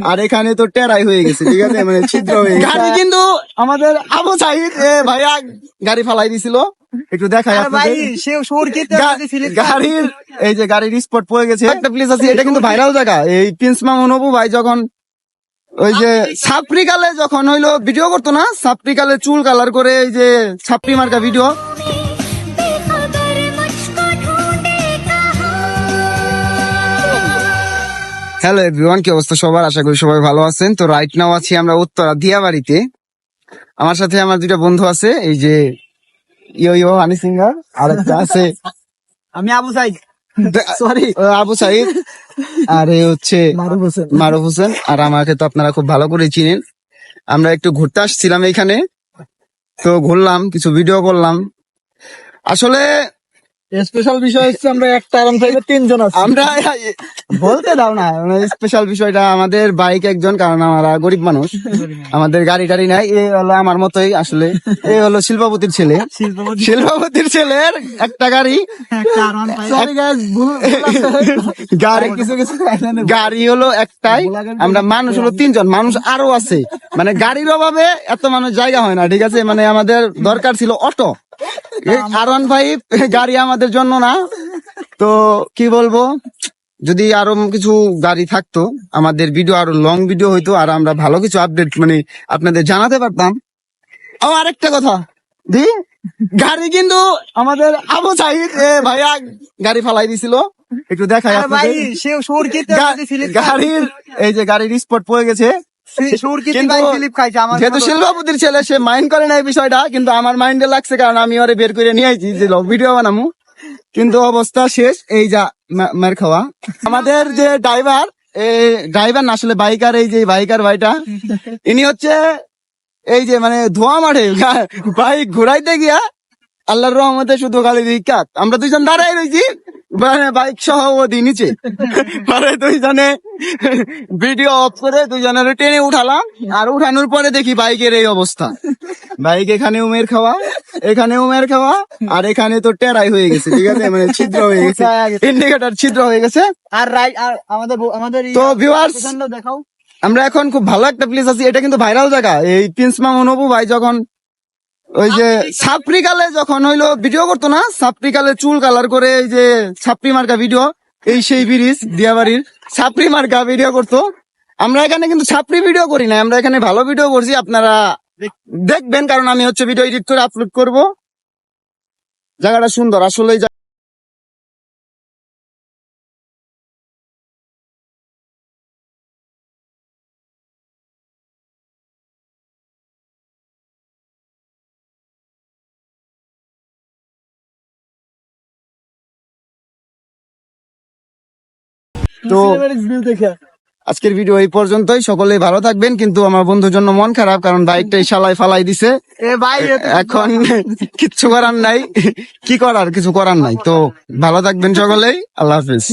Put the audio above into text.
আর এখানে তো টেরাই হয়ে গেছে ঠিক আছে? মানে ছিদ্র হয়ে গেছে। গাড়ি কিন্তু আমাদের আবু সাহিদ এ ভাইয়া গাড়ি ফালাই দিছিল। একটু দেখাই গাড়ির এই যে গাড়ির স্পট পড়ে গেছে। একটা প্লেস আছে এটা কিন্তু ভাইরাল জায়গা। এই প্রিন্স মামুন অপু ভাই যখন ওই যে সাপ্রিকালে যখন হইল ভিডিও করতো না? সাপ্রিকালে চুল কালার করে এই যে ছাপড়ি মার্কা ভিডিও হ্যালো এভরিওয়ান কি অবস্থা সবার? আশা করি সবাই ভালো আছেন। তো রাইট নাও আছি আমরা উত্তরা দিয়াবাড়িতে। আমার সাথে আমার দুইটা বন্ধু আছে এই যে ইয়ো ইয়ো হানি সিঙ্গার আর একটা আছে। আমি আবু সাইদ। সরি আবু সাইদ। আর এ হচ্ছে মারুফ হোসেন। মারুফ হোসেন। আর আমাকে তো আপনারা খুব ভালো করে চিনেন। আমরা একটু ঘুরতে আসছিলাম এখানে তো ঘুরলাম কিছু ভিডিও করলাম। আসলে স্পেশাল বিষয় হচ্ছে আমরা একটা আরাম থেকে তিনজন আছি। আমরা বলতে দাও না স্পেশাল বিষয়টা আমাদের বাইক একজন কারণ আমরা গরিব মানুষ। আমাদের গাড়ি টাড়ি নাই হলো আমার মতোই আসলে। হলো শিল্পপতির ছেলে। শিল্পপতির ছেলের একটা গাড়ি। গাড়ি কিছু কিছু। গাড়ি হলো একটাই। আমরা মানুষ হলো তিনজন মানুষ আরও আছে। মানে গাড়ির অভাবে এত মানুষ জায়গা হয় না ঠিক আছে? মানে আমাদের দরকার ছিল অটো। আর ওয়ান ফাইভ গাড়ি আমাদের জন্য না। তো কি বলব? যদি আরও কিছু গাড়ি থাকতো আমাদের ভিডিও আরও লং ভিডিও হইতো আর আমরা ভালো কিছু আপডেট মানে আপনাদের জানাতে পারতাম। ও আরেকটা কথা। দি গাড়ি কিন্তু আমাদের আবু সাহিদ এ ভাইয়া গাড়ি ফালাই দিছিল। একটু দেখাই ভাই গাড়ির এই যে গাড়ির স্পট পড়ে গেছে। যেহেতু শিল্পপতির ছেলে সে মাইন্ড করে না এই বিষয়টা কিন্তু আমার মাইন্ডে লাগছে কারণ আমি ওরে বের করে নিয়ে আইছি যে ভিডিও বানামু। কিন্তু অবস্থা শেষ এই যা মার খাওয়া। আমাদের যে ড্রাইভার এই ড্রাইভার না আসলে বাইকার এই যে বাইকার ভাইটা ইনি হচ্ছে এই যে মানে ধোয়া মাঠে বাইক ঘুরাইতে গিয়া আল্লাহর রহমতে শুধু গালি বিখ্যাত আমরা দুইজন দাঁড়াই রয়েছি মানে বাইক সহ ওদি নিচে। পরে দুইজনে ভিডিও অফ করে দুইজনের টেনে উঠালাম আর উঠানোর পরে দেখি বাইকের এই অবস্থা। বাইক এখানে উমের খাওয়া এখানে উমের খাওয়া আর এখানে তো টেরাই হয়ে গেছে ঠিক আছে? মানে ছিদ্র হয়ে গেছে। ইন্ডিকেটর ছিদ্র হয়ে গেছে। আর রাইট আর আমাদের আমাদের তো লোকেশনটা দেখাও। আমরা এখন খুব ভালো একটা প্লেস আছি। এটা কিন্তু ভাইরাল জায়গা। এই প্রিন্স মামুন ভাই যখন ওই যে সাপ্রিকালে যখন হইল ভিডিও করতো না সাপ্রিকালে চুল কালার করে এই যে ছাপড়ি মার্কা ভিডিও এই সেই ব্রিজ দিয়াবাড়ির ছাপড়ি মার্কা ভিডিও করতো। আমরা এখানে কিন্তু ছাপড়ি ভিডিও করি না আমরা এখানে ভালো ভিডিও করছি আপনারা দেখবেন কারণ আমি হচ্ছে ভিডিও এডিট করে আপলোড করব। জায়গাটা সুন্দর আসলে তো আজকের ভিডিও এই পর্যন্তই। সকলে ভালো থাকবেন কিন্তু আমার বন্ধুর জন্য মন খারাপ কারণ বাইকটাই সালাই ফালাই দিছে। এখন কিচ্ছু করার নাই। কি করার? কিছু করার নাই। তো ভালো থাকবেন সকলেই। আল্লাহ হাফিজ।